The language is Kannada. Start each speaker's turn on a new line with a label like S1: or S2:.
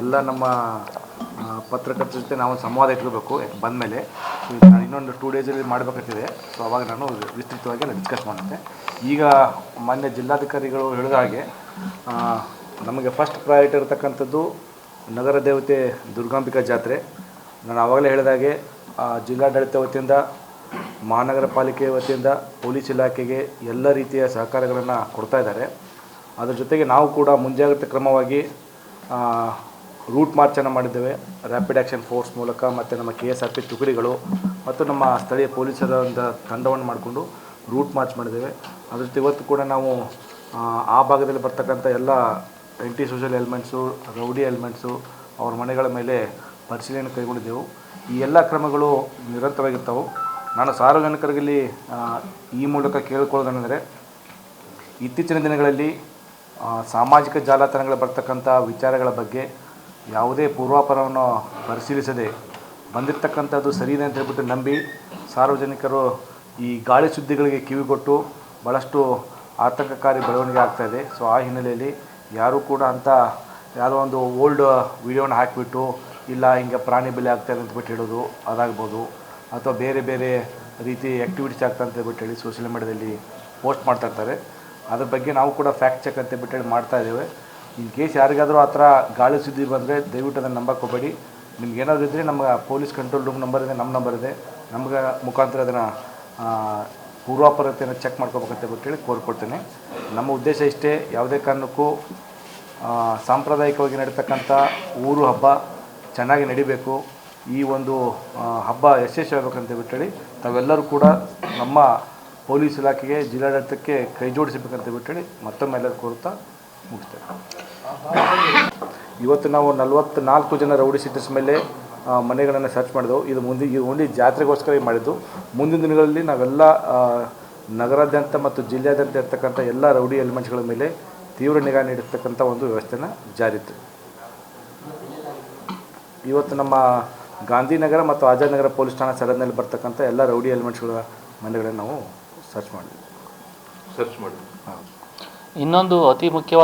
S1: ಎಲ್ಲ ನಮ್ಮ ಪತ್ರಕರ್ತರ ಜೊತೆ ನಾವು ಸಂವಾದ ಇಟ್ಕೋಬೇಕು ಬಂದಮೇಲೆ. ನಾನು ಇನ್ನೊಂದು ಟೂ ಡೇಸಲ್ಲಿ ಮಾಡಬೇಕಂತಿದೆ ಸೊ ಅವಾಗ ನಾನು ವಿಸ್ತೃತವಾಗಿ ಎಲ್ಲ ಡಿಸ್ಕಸ್ ಮಾಡುತ್ತೆ. ಈಗ ಮಾನ್ಯ ಜಿಲ್ಲಾಧಿಕಾರಿಗಳು ಹೇಳಿದ ಹಾಗೆ ನಮಗೆ ಫಸ್ಟ್ ಪ್ರಯಾರಿಟಿ ಇರತಕ್ಕಂಥದ್ದು ನಗರ ದೇವತೆ ದುರ್ಗಾಂಬಿಕಾ ಜಾತ್ರೆ. ನಾನು ಆವಾಗಲೇ ಹೇಳಿದಾಗೆ ಜಿಲ್ಲಾಡಳಿತ ವತಿಯಿಂದ, ಮಹಾನಗರ ಪಾಲಿಕೆ ವತಿಯಿಂದ ಪೊಲೀಸ್ ಇಲಾಖೆಗೆ ಎಲ್ಲ ರೀತಿಯ ಸಹಕಾರಗಳನ್ನು ಕೊಡ್ತಾ ಇದ್ದಾರೆ. ಅದರ ಜೊತೆಗೆ ನಾವು ಕೂಡ ಮುಂಜಾಗ್ರತೆ ಕ್ರಮವಾಗಿ ರೂಟ್ ಮಾರ್ಚನ್ನು ಮಾಡಿದ್ದೇವೆ. ರ್ಯಾಪಿಡ್ ಆ್ಯಕ್ಷನ್ ಫೋರ್ಸ್ ಮೂಲಕ ಮತ್ತು ನಮ್ಮ ಕೆ ಎಸ್ ಆರ್ ಪಿ ತುಕಡಿಗಳು ಮತ್ತು ನಮ್ಮ ಸ್ಥಳೀಯ ಪೊಲೀಸರ ಒಂದು ತಂಡವನ್ನು ಮಾಡಿಕೊಂಡು ರೂಟ್ ಮಾರ್ಚ್ ಮಾಡಿದ್ದೇವೆ. ಅದ್ರ ಇವತ್ತು ಕೂಡ ನಾವು ಆ, ಭಾಗದಲ್ಲಿ ಬರ್ತಕ್ಕಂಥ ಎಲ್ಲ anti social elements rowdy elements ಅವ್ರ ಮನೆಗಳ ಮೇಲೆ ಪರಿಶೀಲನೆ ಕೈಗೊಂಡಿದ್ದೆವು. ಈ ಎಲ್ಲ ಕ್ರಮಗಳು ನಿರಂತರವಾಗಿರ್ತವೆ. ನಾನು ಸಾರ್ವಜನಿಕರಲ್ಲಿ ಈ ಮೂಲಕ ಕೇಳಿಕೊಳ್ಳೋದೇನೆಂದರೆ ಇತ್ತೀಚಿನ ದಿನಗಳಲ್ಲಿ ಸಾಮಾಜಿಕ ಜಾಲತಾಣಗಳ ಬರ್ತಕ್ಕಂಥ ವಿಚಾರಗಳ ಬಗ್ಗೆ ಯಾವುದೇ ಪೂರ್ವಾಪರವನ್ನು ಪರಿಶೀಲಿಸದೆ ಬಂದಿರತಕ್ಕಂಥದ್ದು ಸರಿಯಿದೆ ಅಂತ ಹೇಳ್ಬಿಟ್ಟು ನಂಬಿ ಸಾರ್ವಜನಿಕರು ಈ ಗಾಳಿ ಸುದ್ದಿಗಳಿಗೆ ಕಿವಿಗೊಟ್ಟು ಭಾಳಷ್ಟು ಆತಂಕಕಾರಿ ಬೆಳವಣಿಗೆ ಆಗ್ತಾ ಇದೆ. ಸೊ, ಆ ಹಿನ್ನೆಲೆಯಲ್ಲಿ ಯಾರೂ ಕೂಡ ಅಂತ ಯಾರೋ ಒಂದು ಓಲ್ಡ್ ವಿಡಿಯೋನ ಹಾಕಿಬಿಟ್ಟು ಇಲ್ಲ, ಹಿಂಗೆ ಪ್ರಾಣಿ ಬೆಲೆ ಆಗ್ತಾಯಿದೆ ಇದೆ ಅಂತ ಬಿಟ್ಟು ಹೇಳೋದು ಅದಾಗ್ಬೋದು. ಅಥವಾ ಬೇರೆ ಬೇರೆ ರೀತಿ ಆ್ಯಕ್ಟಿವಿಟೀಸ್ ಆಗ್ತಾ ಅಂತ ಹೇಳ್ಬಿಟ್ಟು ಹೇಳಿ ಸೋಷಿಯಲ್ ಮೀಡ್ಯಾದಲ್ಲಿ ಪೋಸ್ಟ್ ಮಾಡ್ತಾ ಇರ್ತಾರೆ. ಅದ್ರ ಬಗ್ಗೆ ನಾವು ಕೂಡ ಫ್ಯಾಕ್ಟ್ ಚೆಕ್ ಅಂತ ಬಿಟ್ಟು ಮಾಡ್ತಾ ಇದ್ದೇವೆ. ಇನ್ ಕೇಸ್ ಯಾರಿಗಾದರೂ ಆ ಥರ ಗಾಳಿ ಸುದ್ದಿ ಬಂದರೆ ದಯವಿಟ್ಟು ಅದನ್ನು ನಂಬಕ್ಕೆ ನಿಮ್ಗೆ ಏನಾದರೂ ಇದ್ದರೆ ನಮ್ಮ ಪೊಲೀಸ್ ಕಂಟ್ರೋಲ್ ರೂಮ್ ನಂಬರ್ ಇದೆ, ನಮ್ಮ ನಂಬರ್ ಇದೆ. ನಮ್ಗೆ ಮುಖಾಂತರ ಅದನ್ನು ಪೂರ್ವಾಪರತೆಯನ್ನು ಚೆಕ್ ಮಾಡ್ಕೋಬೇಕಂತ ಬಿಟ್ಟೇಳಿ ಕೋರ್ಕೊಡ್ತೇನೆ. ನಮ್ಮ ಉದ್ದೇಶ ಇಷ್ಟೇ, ಯಾವುದೇ ಕಾರಣಕ್ಕೂ ಸಾಂಪ್ರದಾಯಿಕವಾಗಿ ನಡೀತಕ್ಕಂಥ ಊರು ಹಬ್ಬ ಚೆನ್ನಾಗಿ ನಡಿಬೇಕು. ಈ ಒಂದು ಹಬ್ಬ ಯಶಸ್ವಿ ಆಗಬೇಕಂತ ಬಿಟ್ಟೇಳಿ ತಾವೆಲ್ಲರೂ ಕೂಡ ನಮ್ಮ ಪೊಲೀಸ್ ಇಲಾಖೆಗೆ ಜಿಲ್ಲಾಡಳಿತಕ್ಕೆ ಕೈ ಜೋಡಿಸಬೇಕಂತ ಬಿಟ್ಟೇಳಿ ಮತ್ತೊಮ್ಮೆ ಎಲ್ಲರೂ ಕೋರುತ್ತಾ ಮುಗಿಸ್ತೇವೆ ಇವತ್ತು ನಾವು ನಲವತ್ತ್ನಾಲ್ಕು ಜನ ರೌಡಿ ಸೀಟರ್ಸ್ ಮೇಲೆ ಮನೆಗಳನ್ನು ಸರ್ಚ್ ಮಾಡಿದೆವು. ಇದು ಮುಂದೆ, ಇದು ಓನ್ಲಿ ಜಾತ್ರೆಗೋಸ್ಕರ ಮಾಡಿದ್ದು. ಮುಂದಿನ ದಿನಗಳಲ್ಲಿ ನಾವೆಲ್ಲ ನಗರಾದ್ಯಂತ ಮತ್ತು ಜಿಲ್ಲೆಯಾದ್ಯಂತ ಇರ್ತಕ್ಕಂಥ ಎಲ್ಲ ರೌಡಿ ಎಲಿಮೆಂಟ್ಸ್ಗಳ ಮೇಲೆ ತೀವ್ರ ನಿಗಾ ನೀಡಿರ್ತಕ್ಕಂಥ ಒಂದು ವ್ಯವಸ್ಥೆನ ಜಾರಿತ್ತು. ಇವತ್ತು ನಮ್ಮ ಗಾಂಧಿನಗರ ಮತ್ತು ಆಜಾದ್ ನಗರ ಪೊಲೀಸ್ ಠಾಣಾ ಸ್ಥಳದಲ್ಲಿ ಬರ್ತಕ್ಕಂಥ ಎಲ್ಲ ರೌಡಿ ಎಲಿಮೆಂಟ್ಸ್ಗಳ ಮನೆಗಳನ್ನು ನಾವು ಸರ್ಚ್ ಮಾಡಿ.
S2: ಸರ್ಚ್ ಮಾಡಿ.
S1: ಹಾಂ
S3: ಇನ್ನೊಂದು ಅತಿ ಮುಖ್ಯವಾದ